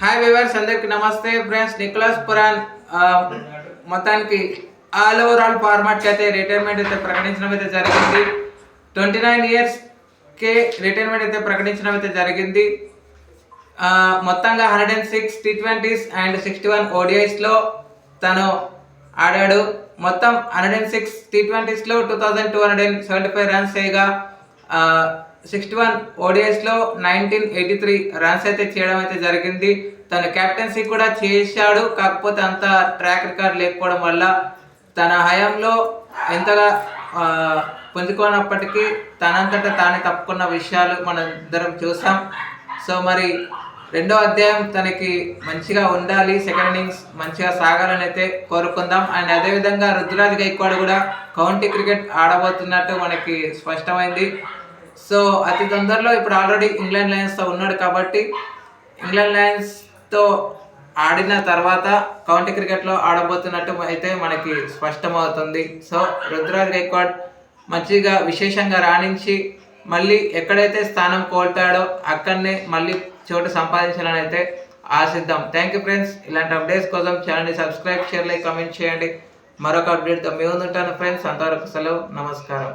Hi viewers అందరికి నమస్తే. Friends Niklas Puran మొత్తానికి ఆల్ ఓవర్ ఆల్ ఫార్మాట్కి అయితే రిటైర్మెంట్ అయితే ప్రకటించడం అయితే జరిగింది. ట్వంటీ నైన్ ఇయర్స్కే రిటైర్మెంట్ అయితే ప్రకటించడం అయితే జరిగింది. మొత్తంగా hundred and six T twenties and sixty one ఓడిఐస్లో తను ఆడాడు. మొత్తం hundred and six T ట్వంటీస్లో two thousand two hundred and seventy five runs చేయగా సిక్స్టీ వన్ ఓడిఎస్లో నైన్టీన్ ఎయిటీ త్రీ రన్స్ అయితే చేయడం అయితే జరిగింది. తన కెప్టెన్సీ కూడా చేశాడు. కాకపోతే అంత ట్రాక్ రికార్డ్ లేకపోవడం వల్ల తన హయాంలో ఎంతగా ఆ, పుంజుకోనప్పటికీ తనంతట తానే తప్పుకున్న విషయాలు మనం ఇద్దరం చూసాం. సో మరి రెండో అధ్యాయం తనకి మంచిగా ఉండాలి. సెకండ్ ఇన్నింగ్స్ మంచిగా సాగాలని అయితే కోరుకుందాం. అండ్ అదేవిధంగా రుద్రాజ్ గైక్వాడ్ కూడా కౌంటీ క్రికెట్ ఆడబోతున్నట్టు మనకి స్పష్టమైంది. సో అతి తొందరలో ఇప్పుడు ఆల్రెడీ ఇంగ్లాండ్ లయన్స్తో ఉన్నాడు కాబట్టి ఇంగ్లాండ్ లయన్స్తో ఆడిన తర్వాత కౌంటీ క్రికెట్లో ఆడబోతున్నట్టు అయితే మనకి స్పష్టమవుతుంది. సో రుద్ర గైక్వాడ్ మంచిగా విశేషంగా రాణించి మళ్ళీ ఎక్కడైతే స్థానం కోల్తాడో అక్కడనే మళ్ళీ చోటు సంపాదించాలని అయితే ఆశిద్దాం. థ్యాంక్ యూ ఫ్రెండ్స్ ఇలాంటి అప్డేట్స్ కోసం ఛానల్ని సబ్స్క్రైబ్ షేర్ లైక్ కామెంట్ చేయండి. మరొక అప్డేట్తో మీ ఉంటాను ఫ్రెండ్స్ అంతవరకు సెలవు. నమస్కారం.